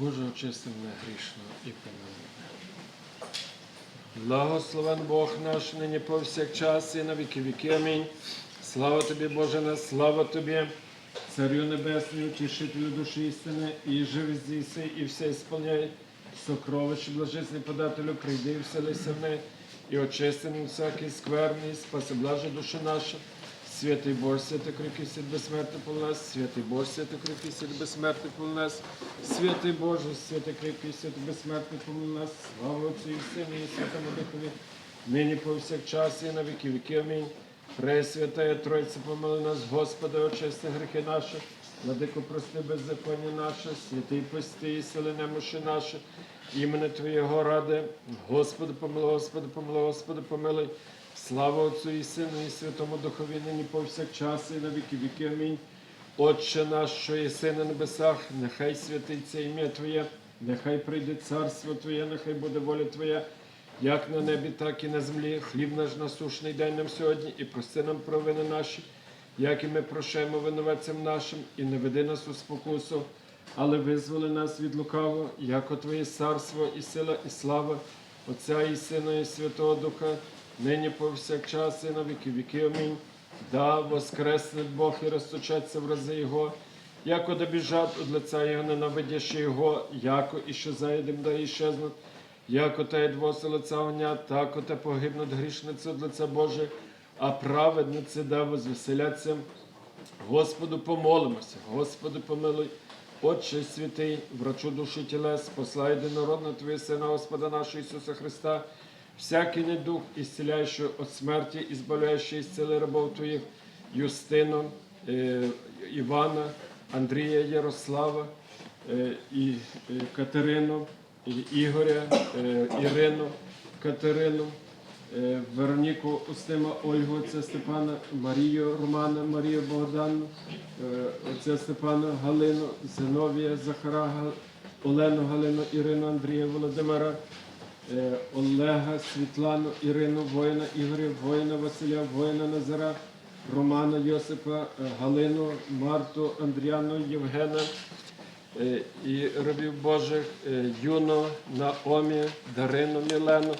Боже, очисти мене грішного і помилуй. Благословен Бог наш, нині повсякчас і на віки віки. Амінь. Слава тобі, Боже, на слава тобі, Царю Небесний, утішителю душі істини, і живи здійси, і все ісполняй. Сокровище блажесний подателю, прийди вселися в неї, і очисти всякий скверний, спаси блаже душа наша. Святий Боже, святий кріпкий світ безсмертний пол нас, святий Боже, святий кріпкий світ безсмертний пол нас, святий Боже, святий кріпкий світ безсмертний нас, слава Отцю і Сину і Святому Духові, нині повсякчас і на віки віки. Амінь. Пресвятая Тройця, помили нас, Господи, очисти гріхи наші, владико прости беззаконня наше, святий пости і сили немощі наші, імени Твоєго ради, Господи, помилуй, Господи, помилуй, Господи, помилуй. Слава Отцю і Сину, і Святому Духові, нині повсякчас і на віки віки. Амінь. Отче наш, що єси на небесах, нехай святиться ім'я Твоє, нехай прийде царство Твоє, нехай буде воля Твоя, як на небі, так і на землі. Хліб наш насушний дай нам сьогодні, і прости нам провини наші, як і ми прощаємо винуватцям нашим, і не веди нас у спокусу, але визволи нас від лукавого, яко Твоє царство, і сила, і слава, Отця і Сина, і Святого Духа, нині повсякчас, і на віки віки. Амінь. Да воскресне Бог і розточаться в рази Його, яко добіжать от лица Його, ненавидящи Його, яко і що заєдем да іщезнуть, яко та й двоси лица огня, тако та погибнуть грішниці от лиця Боже, а праведниці да возвеселяться. Господу помолимося, Господи помилуй, Отче святий, врачу душі тілес, послай єдинородного Твоє Сина, Господа нашого Ісуса Христа, всякий недух, ісціляючий від смерті, і збавляючий ісцели рабов Твоїх, Юстину, е, Івана, Андрія, Ярослава, е, і е, Катерину, і Ігоря, Ірину, Катерину, Вероніку Устима, Ольгу, отця Степана, Марію Романа, Марію Богдану, отця Степана, Галину, Зиновія, Захара, Олену, Галину, Ірину, Андрія, Володимира, Олега, Світлану, Ірину, воїна Ігоря, воїна Василя, воїна Назара, Романа Йосипа, е, Галину, Марту, Андріану, Євгена е, і рабів Божих, е, Юно, Наомі, Дарину, Мілену,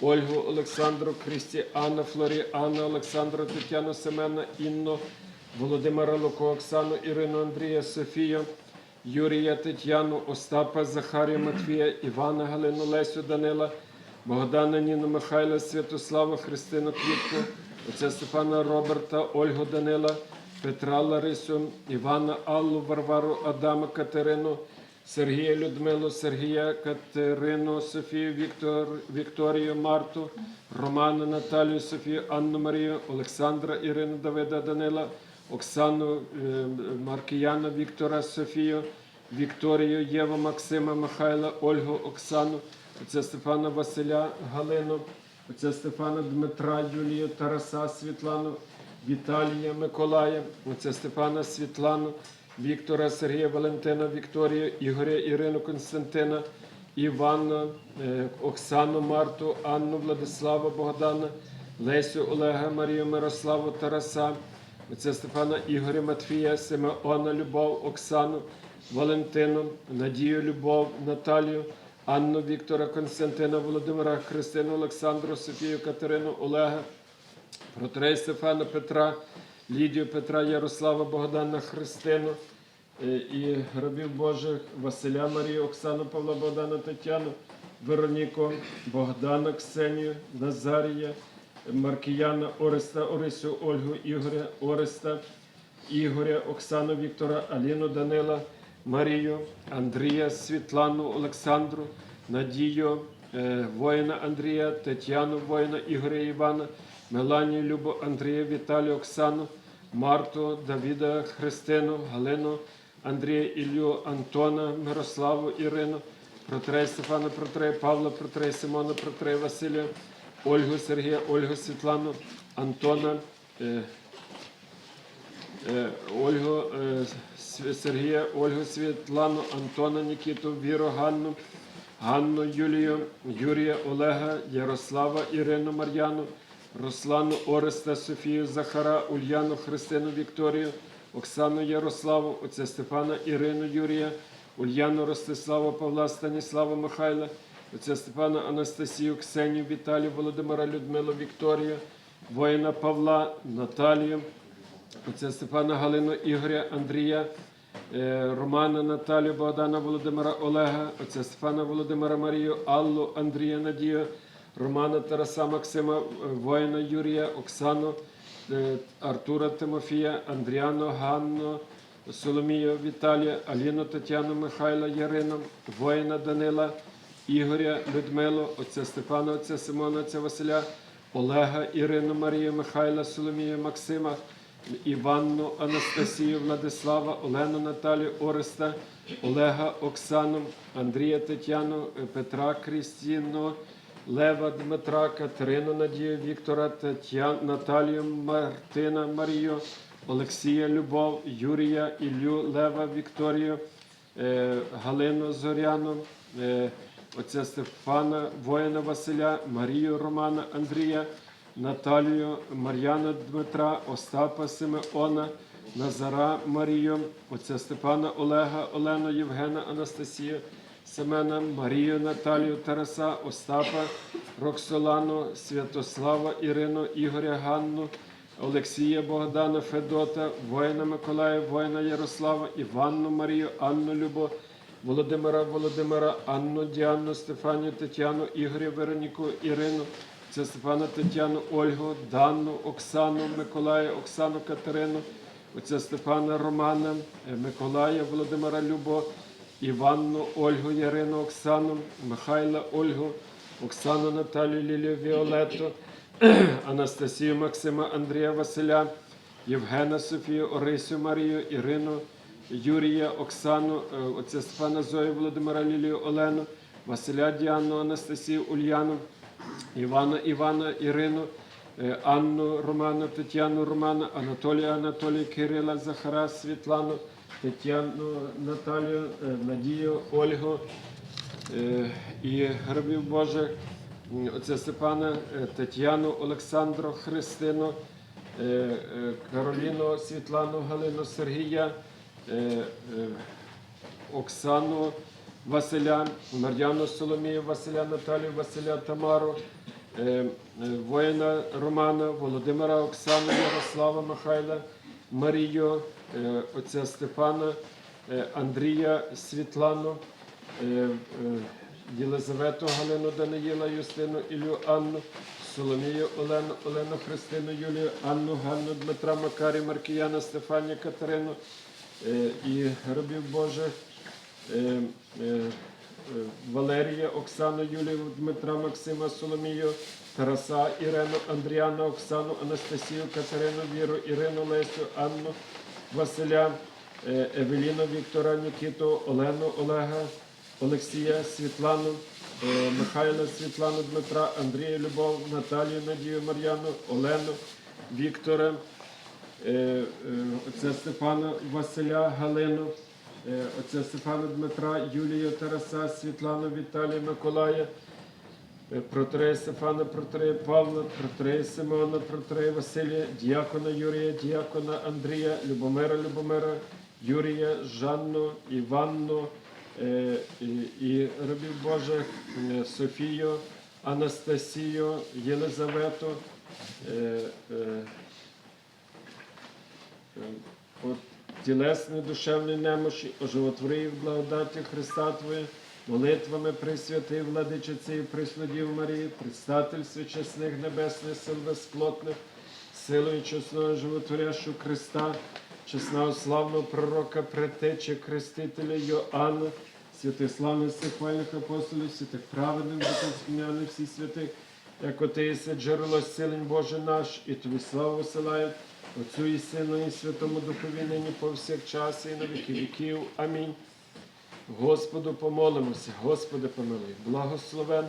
Ольгу, Олександру, Крістіана, Флоріана, Олександру, Тетяну, Семена, Інну, Володимира Луко, Оксану, Ірину, Андрія, Софію, Юрія, Тетяну, Остапа, Захарія, Матвія, Івана, Галину, Лесю, Данила, Богдана, Ніну, Михайла, Святослава, Христину, Квітку, отця Стефана, Роберта, Ольгу, Данила, Петра, Ларису, Івана, Аллу, Варвару, Адама, Катерину, Сергія, Людмилу, Сергія, Катерину, Софію, Віктор, Вікторію, Марту, Романа, Наталію, Софію, Анну Марію, Олександра, Ірину, Давида, Данила, Оксану, е, Маркіяна, Віктора, Софію, Вікторію, Єву, Максима, Михайла, Ольгу, Оксану, отця Стефана Василя, Галину, отця Стефана Дмитра, Юлію, Тараса, Світлану, Віталія, Миколая, отця Степана, Світлану, Віктора, Сергія, Валентина, Вікторію, Ігоря, Ірину, Константина, Івана, е, Оксану, Марту, Анну, Владислава, Богдана, Лесю, Олега, Марію, Мирославу, Тараса, отця Стефана, Ігоря, Матвія, Симеона, Любов, Оксану, Валентину, Надію, Любов, Наталію, Анну, Віктора, Константина, Володимира, Христину, Олександру, Софію, Катерину, Олега, Протрей Стефана Петра, Лідію Петра, Ярослава, Богдана, Христину е, і рабів Божих Василя Марію, Оксану, Павла, Богдана, Тетяну, Вероніку, Богдана, Ксенію, Назарія, Маркіяна, Ореста, Орисю, Ольгу, Ігоря, Ореста, Ігоря, Оксану, Віктора, Аліну, Данила, Марію, Андрія, Світлану, Олександру, Надію, е, воїна Андрія, Тетяну, воїна Ігоря Івана, Меланію, Любу, Андрія, Віталію, Оксану, Марту, Давіда, Христину, Галину, Андрія, Іллю, Антона, Мирославу, Ірину, Протрей Стефана, Протрей Павла, Протрей Симона, Протрей Василія, Ольгу Сергія, Ольгу Світлану, Антона, е, е, Ольгу е, Сергія, Ольгу Світлану, Антона, Нікіту, Віру, Ганну, Ганну, Юлію, Юрія, Олега, Ярослава, Ірину, Мар'яну, Руслану, Ореста, Софію, Захара, Ульяну, Христину, Вікторію, Оксану, Ярославу, отця Стефана, Ірину, Юрія, Ульяну Ростислава, Павла, Станіслава, Михайла, отця Степана, Анастасію, Ксенію, Віталію, Володимира, Людмилу, Вікторію, воїна Павла, Наталію, отця Степана, Галину, Ігоря, Андрія, е, Романа, Наталію, Богдана, Володимира, Олега, отця Стефана, Володимира, Марію, Аллу, Андрія, Надію, Романа, Тараса, Максима, е, воїна Юрія, Оксану, е, Артура Тимофія, Андріану, Ганну, Соломію, Віталія, Аліну, Тетяну, Михайла, Ярину, воїна Данила, Ігоря, Людмилу, отця Степана, отця Симона, отця Василя, Олега, Ірину, Марію, Михайла, Соломію, Максима, Іванну, Анастасію, Владислава, Олену, Наталію, Ореста, Олега, Оксану, Андрія, Тетяну, Петра, Крістіну, Лева, Дмитра, Катерину, Надію, Віктора, Тетян, Наталію, Мартина, Марію, Олексія, Любов, Юрія, Іллю, Лева, Вікторію, е, Галину Зоряну, е, отця Стефана, воїна Василя, Марію Романа, Андрія, Наталію, Мар'яна Дмитра, Остапа Симеона, Назара Марію, отця Степана Олега, Олену Євгена, Анастасію, Семена, Марію, Наталію, Тараса, Остапа, Роксолану, Святослава, Ірину, Ігоря, Ганну, Олексія Богдана, Федота, воїна Миколая, воїна Ярослава, Іванну Марію, Анну Любов, Володимира Володимира, Анну Діану, Стефанію, Тетяну, Ігоря, Вероніку, Ірину, це Степана Тетяну, Ольгу, Данну, Оксану, Миколая, Оксану Катерину, оця Степана Романа, е, Миколая, Володимира Любо, Іванну, Ольгу, Ярину, Оксану, Михайла, Ольгу, Оксану Наталію, Лілію, Віолетту, Анастасію, Максима, Андрія, Василя, Євгена, Софію, Орисю, Марію, Ірину, Юрія, Оксану, е, отця Степана Зою, Володимира Лілію, Олену, Василя Діану, Анастасію, Ульяну, Івана, Івана, Ірину, е, Анну, Роману, Тетяну, Романа, Анатолія, Анатолія, Кирила, Захара, Світлану, Тетяну, Наталію, е, Надію, Ольгу і грабів Божих, м, отця Степана, Тетяну, Олександру, Христину, Кароліну, Світлану, Галину, Сергія, Оксану Василя, Мар'яну Соломію, Василя Наталію, Василя Тамару, е, е, воїна Романа, Володимира Оксану, Ярослава Михайла, Марію, е, отця Степана, е, Андрія Світлану, е, е, Єлизавету Галину Даниїла, Юстину Ілю Анну, Соломію Олену, Олену Христину, Юлію, Анну, Ганну, Дмитра Макарі, Маркіяна, Стефанію, Катерину е, і рабів Божих. е, е, е, Валерія, Оксану, Юлію, Дмитра, Максима, Соломію, Тараса, Ірину, Андріану, Оксану, Анастасію, Катерину, Віру, Ірину, Лесю, Анну, Василя, е, Евеліну, Віктора, Нікіту, Олену, Олега, Олексія, Світлану, е, Михайла, Світлану, Дмитра, Андрія, Любов, Наталію, Надію, Мар'яну, Олену, Віктора, е, е, отця Степана Василя, Галину, е, отця Стефана Дмитра, Юлію Тараса, Світлану Віталія Миколая, е, протрея Стефана, протрея Павла, протрея Симона, протрея Василія, діакона Юрія, діакона Андрія, Любомира Любомира, Юрія, Жанну, Іванну е, і, рабів Божих, е, Софію, Анастасію, Єлизавету. Е, от тілесної душевної немощі, оживотвори їх в благодаті Христа Твоє, молитвами Пресвятий владичиці і Преснодів Марії, предстательстві чесних небесних сил безплотних, силою чесного животворящого Христа, чесного славного пророка, предтечі, крестителя Йоанна, святих славних всіх хвальних апостолів, святих праведних, доконськомяних всіх святих, як отеється джерело силень Боже наш, і тобі славу висилає, Отцю і Сину, і Святому Духові нині повсякчас і на віки віків. Амінь. Господу помолимося, Господи помилуй. Благословен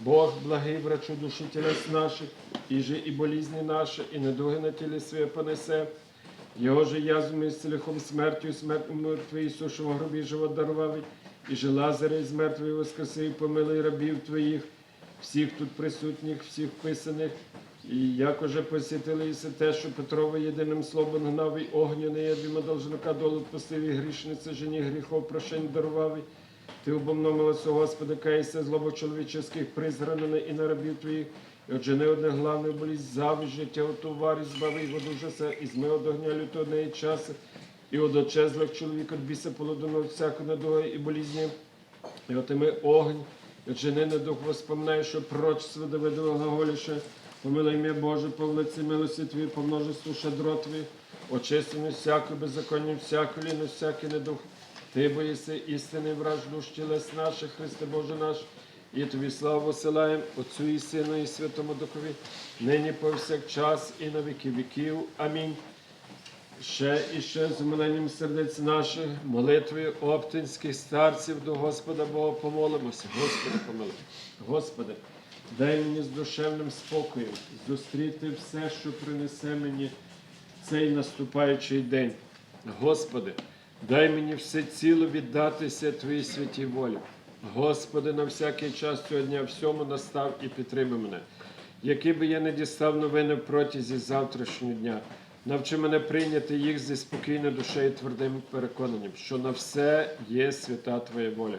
Бог, благий врачу душі тілес наших, і же і болізні наші, і недуги на тілі своє понесе. Його же язвами з цілихом смертю, смерть мертвий що в гробі живот дарував, і же Лазаря із мертвої воскресив, помилуй рабів Твоїх, всіх тут присутніх, всіх вписаних, І як уже посітилися те, що Петрово єдиним словом гнав і огняний, я двіма должника долу пустив і грішниця, жені гріхов прощень дарував. Ти обомномилася, Господи, кайся злобо чоловічих призранене і на рабів твоїх, і отжени одне главне болість, завість життя товарі, збави його душа се, і зми од огня лютого неї часи, і од очезлих чоловік біса полудону всяку недуги і болізні, і отими огонь, і отжени на дух воспоминай, що прочество Давидового глаголіше, помилуй ім'я Боже, по влиці милості Твої, по множеству шадро Твої, очистимо всяку беззаконні, всяку ліну, всякий недух. Ти боїси істини враж душ тілес наших, Христе Боже наш, і тобі славу посилаємо Отцю і Сину, і Святому Духові, нині повсякчас і на віки віків. Амінь. Ще і ще з умиленням сердець наших, молитвою оптинських старців до Господа Бога помолимося. Господи, помилуй. Господи, дай мені з душевним спокоєм зустріти все, що принесе мені цей наступаючий день. Господи, дай мені все ціло віддатися Твоїй святій волі. Господи, на всякий час цього дня всьому настав і підтримай мене. Які би я не дістав новини протязі завтрашнього дня, навчи мене прийняти їх зі спокійною душею твердим переконанням, що на все є свята Твоя воля.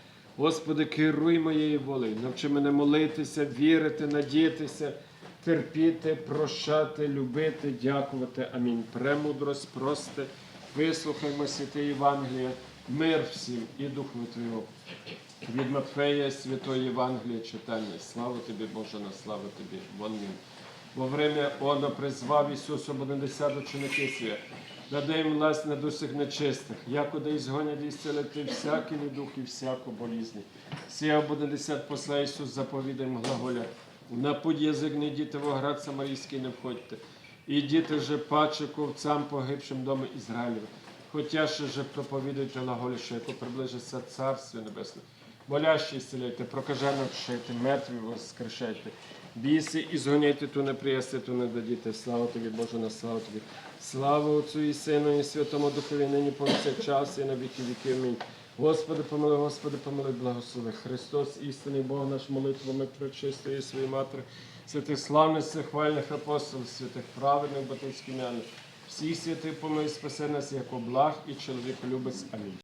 Господи, керуй моєю волею, навчи мене молитися, вірити, надіятися, терпіти, прощати, любити, дякувати. Амінь. Премудрость, просте, вислухаймо святе Євангелія, мир всім і Духу Твого. Від Матфея Святої Євангелія читання. Слава тобі, Боже, на слава тобі. Він. Во время Она призвав Ісус ободесят ученики свої, даде їм власть на дусих нечистих, якоди ізгонять і зцілити всякий недух і всяку болізнь. Сія ободесят посла Ісус заповідаєм глаголя. На путь язик не діти в оград Самарійський не входьте. І діти же паче ковцям погибшим дому Ізраїлів. Хотя ще же проповідують глаголі, що яко приближиться Царство Небесне. Болящі зціляйте, прокажено вшити, мертві воскрешайте. Біси і згоняйте, ту не приясти, ту не дадіте. Слава тобі, Боже, на славу тобі. Слава Отцю і Сину, і Святому Духові, нині повсякчас, і на віки віки. Амінь. Господи, помилуй, Господи, помилуй, благослови. Христос, істинний Бог наш молитвами причистої свої матері, святих славних, хвальних апостолів, святих праведних батьківських м'яних. Всіх святих помилуй, спаси нас, як благ і чоловік любець. Амінь.